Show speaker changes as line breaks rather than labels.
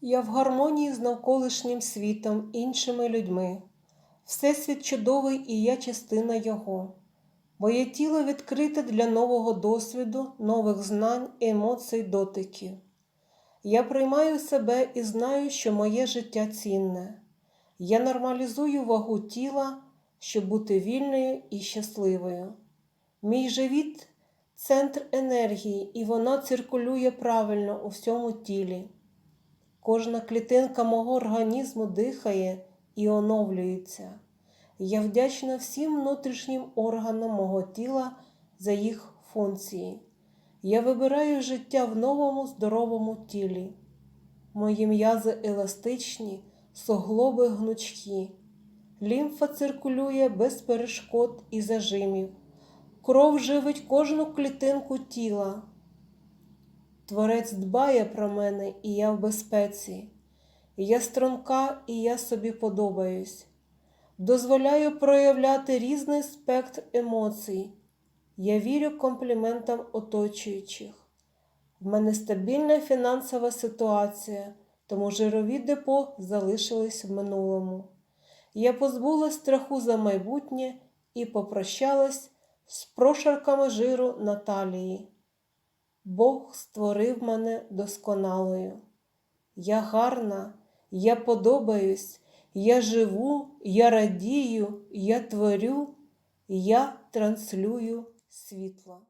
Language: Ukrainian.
Я в гармонії з навколишнім світом, іншими людьми. Всесвіт чудовий і я частина його. Моє тіло відкрите для нового досвіду, нових знань, емоцій, дотиків. Я приймаю себе і знаю, що моє життя цінне. Я нормалізую вагу тіла, щоб бути вільною і щасливою. Мій живіт центр енергії, і вона циркулює правильно у всьому тілі. Кожна клітинка мого організму дихає і оновлюється. Я вдячна всім внутрішнім органам мого тіла за їх функції. Я вибираю життя в новому здоровому тілі. Мої м'язи еластичні, суглоби гнучкі. Лімфа циркулює без перешкод і зажимів. Кров живить кожну клітинку тіла. Творець дбає про мене, і я в безпеці. Я струнка, і я собі подобаюсь. Дозволяю проявляти різний спектр емоцій. Я вірю компліментам оточуючих. В мене стабільна фінансова ситуація, тому жирові депо залишились в минулому. Я позбулась страху за майбутнє і попрощалась з прошарками жиру на талії. Бог створив мене досконалою. Я гарна, я подобаюсь, я живу, я радію, я творю, я транслюю світло.